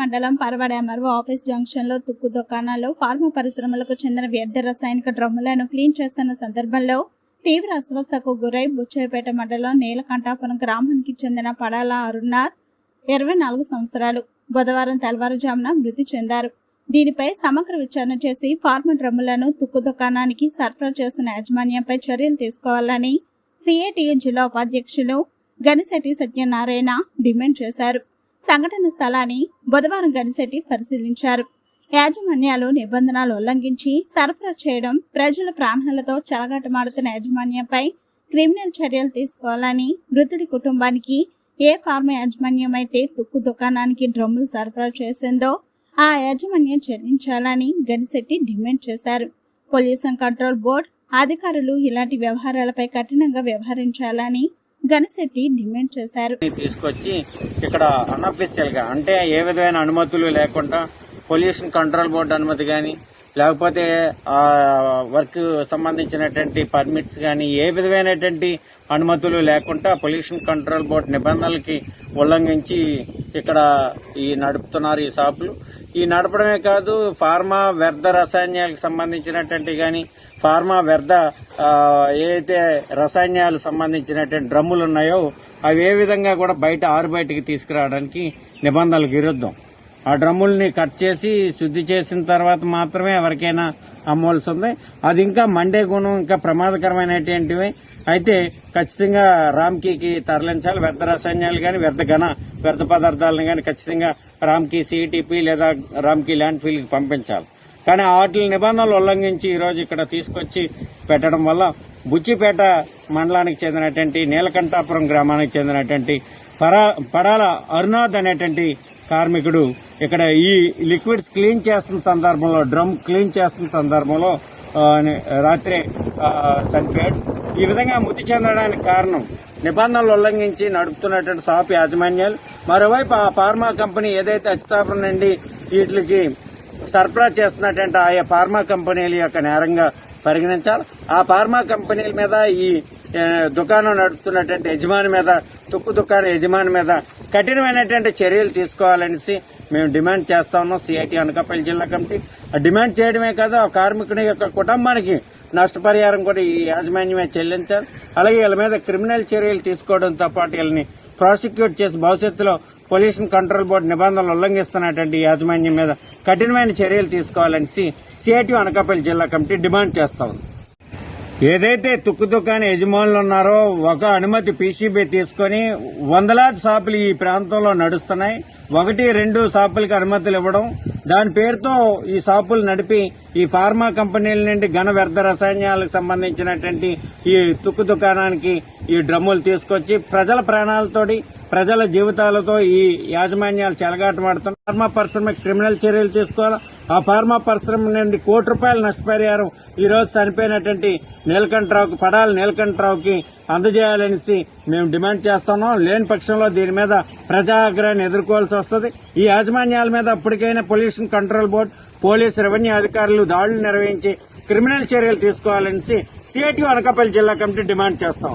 మండలం Paravada MRO office జంక్షన్లో తుక్కు దుకాణాల్లో ఫార్మా పరిశ్రమలకు చెందిన వ్యర్థ రసాయనిక డ్రమ్ములను క్లీన్ చేస్తున్న సందర్భంలో తీవ్ర అస్వస్థకు గురై బుచ్చయ్యపేట మండలం నీలకంఠాపురం గ్రామానికి చెందిన పడాల అరుణాథ్ ఇరవై నాలుగు సంవత్సరాలు. బుధవారం తెల్లవారుజామున మృతి చెందారు. దీనిపై సమగ్ర విచారణ చేసి ఫార్మా డ్రమ్ములను తుక్కు దుకాణానికి సరఫరా చేస్తున్న యాజమాన్యంపై చర్యలు తీసుకోవాలని సిఐటియు జిల్లా ఉపాధ్యక్షులు గనిశెట్టి సత్యనారాయణ డిమాండ్ చేశారు. సంఘటన స్థలాన్ని బుధవారం గనిశెట్టి పరిశీలించారు. యాజమాన్యాలు నిబంధనలు ఉల్లంఘించి సరఫరా చేయడం ప్రజల ప్రాణాలతో చెలగాటమాడుతున్న యాజమాన్యంపై క్రిమినల్ చర్యలు తీసుకోవాలని మృతుడి కుటుంబానికి ఏ ఫార్మ యాజమాన్యం అయితే తుక్కు దుకాణానికి డ్రమ్ములు సరఫరా చేసిందో ఆ యాజమాన్యం చెల్లించాలని గనిశెట్టి డిమాండ్ చేశారు. పొల్యూషన్ కంట్రోల్ బోర్డు అధికారులు ఇలాంటి వ్యవహారాలపై కఠినంగా వ్యవహరించాలని గనిశెట్టి డిమాండ్ చేశారు. తీసుకొచ్చి ఇక్కడ అన్అఫీషియల్గా అంటే ఏ విధమైన అనుమతులు లేకుండా పొల్యూషన్ కంట్రోల్ బోర్డు అనుమతి గాని లేకపోతే ఆ వర్క్ సంబంధించినటువంటి పర్మిట్స్ కానీ ఏ విధమైనటువంటి అనుమతులు లేకుండా పొల్యూషన్ కంట్రోల్ బోర్డు నిబంధనలకి ఉల్లంఘించి ఇక్కడ ఈ నడుపుతున్నారు ఈ షాపులు. ఈ నడపడమే కాదు ఫార్మా వ్యర్థ రసాయనాలకు సంబంధించినటువంటి కానీ ఫార్మా వ్యర్థ ఏదైతే రసాయనాలు సంబంధించినటువంటి డ్రమ్ములు ఉన్నాయో అవి ఏ విధంగా కూడా బయట ఆరు బయటికి తీసుకురావడానికి నిబంధనలకు విరుద్ధం. ఆ డ్రమ్ముల్ని కట్ చేసి శుద్ధి చేసిన తర్వాత మాత్రమే ఎవరికైనా అమ్మవలసి ఉంది అది ఇంకా మండే గుణం ఇంకా ప్రమాదకరమైనటువంటివి. అయితే ఖచ్చితంగా రామ్కీకి తరలించాలి. వ్యర్థ రసాయనాలు కానీ వ్యర్థ ఘన వ్యర్థ పదార్థాలను కానీ ఖచ్చితంగా రామ్కీ సిఈటిపి లేదా రామ్కీ ల్యాండ్ ఫీల్డ్కి పంపించాలి. కానీ వాటి నిబంధనలు ఉల్లంఘించి ఈరోజు ఇక్కడ తీసుకొచ్చి పెట్టడం వల్ల బుచ్చిపేట మండలానికి చెందినటువంటి నీలకంఠాపురం గ్రామానికి చెందినటువంటి పడాల అరుణాథ్ అనేటువంటి కార్మికుడు ఇక్కడ ఈ లిక్విడ్స్ క్లీన్ చేస్తున్న సందర్భంలో డ్రమ్ క్లీన్ చేస్తున్న సందర్భంలో రాత్రి చనిపోయాడు. ఈ విధంగా మృతి చెందడానికి కారణం నిబంధనలు ఉల్లంఘించి నడుపుతున్నటువంటి షాప్ యాజమాన్యాలు. మరోవైపు ఆ ఫార్మా కంపెనీ ఏదైతే అచితాపురం నుండి వీటికి సరఫరా చేస్తున్నటువంటి ఆయా ఫార్మా కంపెనీల యొక్క నేరంగా పరిగణించాలి. ఆ ఫార్మా కంపెనీల మీద ఈ దుకాణం నడుపుతున్నటువంటి యజమాని మీద తుక్కు దుకాణ యజమాని మీద కఠినమైనటువంటి చర్యలు తీసుకోవాలనేసి మేము డిమాండ్ చేస్తా ఉన్నాం. సిఐటి అనకాపల్లి జిల్లా కమిటీ. ఆ డిమాండ్ చేయడమే కాదు ఆ కార్మికుని యొక్క కుటుంబానికి నష్టపరిహారం కూడా ఈ యాజమాన్యమే చెల్లించాలి. అలాగే వీళ్ళ మీద క్రిమినల్ చర్యలు తీసుకోవడంతో పాటు వీళ్ళని ప్రాసిక్యూట్ చేసి భవిష్యత్తులో పొల్యూషన్ కంట్రోల్ బోర్డు నిబంధనలు ఉల్లంఘిస్తున్నటువంటి యాజమాన్యం మీద కఠినమైన చర్యలు తీసుకోవాలని సిఐటి అనకాపల్లి జిల్లా కమిటీ డిమాండ్ చేస్తా ఉంది. ఏదైతే తుక్కు దుకాణ యజమానులు ఉన్నారో ఒక అనుమతి పీసీబీ తీసుకొని వందలాది షాపులు ఈ ప్రాంతంలో నడుస్తున్నాయి. ఒకటి రెండు షాపులకు అనుమతులు ఇవ్వడం. దాని పేరుతో ఈ షాపులు నడిపి ఈ ఫార్మా కంపెనీల నుండి ఘన వ్యర్థ రసాయనాలకు సంబంధించినటువంటి ఈ తుక్కు దుకాణానికి ఈ డ్రమ్ములు తీసుకొచ్చి ప్రజల ప్రాణాలతోటి ప్రజల జీవితాలతో ఈ యాజమాన్యాలు చెలగాటమాడుతున్నారు ఫార్మా పరిశ్రమ క్రిమినల్ చర్యలు తీసుకోవాలి? ఆ ఫార్మా పరిశ్రమ నుండి కోటి రూపాయలు నష్టపరిహారం ఈ రోజు చనిపోయినటువంటి నీలకంఠరావుకి పడాలి నీలకంఠరావుకి అందజేయాలనేసి మేము డిమాండ్ చేస్తున్నాం. లేని పక్షంలో దీని మీద ప్రజాగ్రహాన్ని ఎదుర్కోవాల్సి వస్తుంది. ఈ యాజమాన్యాల మీద అప్పటికైనా pollution control board police revenue అధికారులు దాడులు నిర్వహించి క్రిమినల్ చర్యలు తీసుకోవాలని సిఐటి అనకాపల్లి జిల్లా కమిటీ డిమాండ్ చేస్తాం